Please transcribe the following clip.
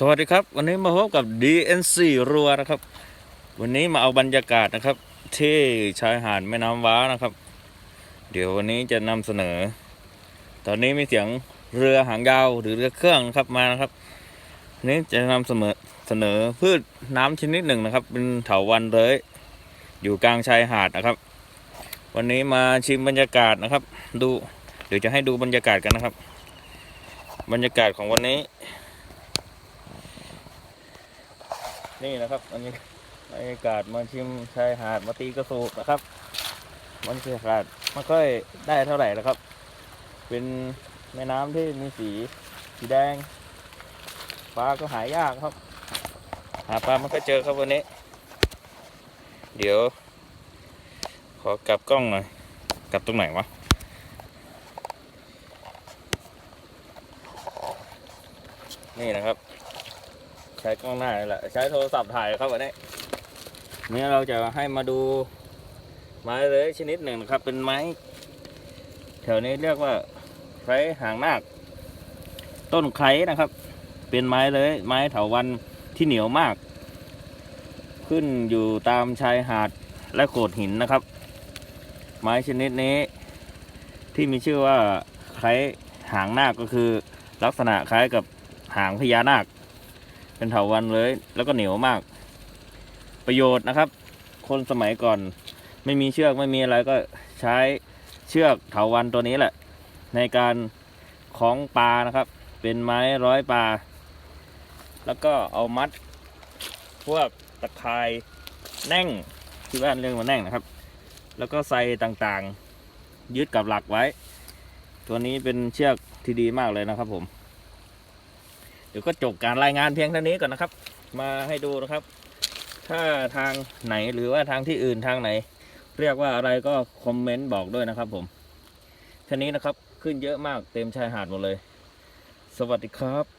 สวัสดีครับ วันนี้มาพบกับ DNC รัวนะครับ วันนี้มาเอาบรรยากาศนะครับ ที่ชายหาดแม่น้ำว้านะครับ เดี๋ยววันนี้จะนำเสนอ ตอนนี้มีเสียงเรือหางยาวหรือเรือเครื่องนะครับมานะครับวันนี้จะนำเสนอเสนอพืชน้ำชนิดหนึ่งนะครับ เป็นเถาวันเลยอยู่กลางชายหาดนะครับ วันนี้มาชิมบรรยากาศนะครับ ดูเดี๋ยวจะให้ดูบรรยากาศกันนะครับ บรรยากาศของวันนี้ นี่นะครับบรรยากาศบรรยากาศมาชิมชายหาดมาตีกระสูบนะครับบรรยากาศไม่ค่อยได้เท่าไหร่แล้วครับ เป็นแม่น้ำที่มีสีสีแดงปลาก็หายากครับ หาปลาไม่ค่อยเจอครับวันนี้ เดี๋ยว ขอกลับกล้องหน่อยกลับตรงไหนวะนี่นะครับ ใช้กล้องหน้านี่แหละ ใช้โทรศัพท์ถ่ายครับวันนี้นี่เราจะให้มาดูไม้เลื้อยชนิดหนึ่งนะครับ เป็นไม้ แถวนี้เรียกว่าไคร้หางนาคต้นไคร้นะครับ เป็นไม้เลื้อยไม้เถาวันที่เหนียวมาก ขึ้นอยู่ตามชายหาดและโขดหินนะครับ ไม้ชนิดนี้ ที่มีชื่อว่าไคร้หางนาคก็คือ ลักษณะคล้ายกับหางพญานาค เป็นเถาวันเลย แล้วก็เหนียวมาก ประโยชน์นะครับ คนสมัยก่อนไม่มีเชือกไม่มีอะไรก็ใช้เชือกเถาวันตัวนี้แหละ ในการคล้องปลานะครับ เป็นไม้ร้อยปลา แล้วก็เอามัด พวกตะข่ายแน่งที่บ้านเรียกว่าแน่งนะครับ แล้วก็ใส่ต่างๆ ยึดกับหลักไว้ ตัวนี้เป็นเชือกที่ดีมากเลยนะครับผม เดี๋ยวก็จบการรายงานเพียงเท่านี้ก่อนนะครับ มาให้ดูนะครับ ถ้าทางไหนหรือว่าทางที่อื่นทางไหน เรียกว่าอะไรก็คอมเมนต์บอกด้วยนะครับผมแค่นี้นะครับขึ้นเยอะมากเต็มชายหาดหมดเลย สวัสดีครับ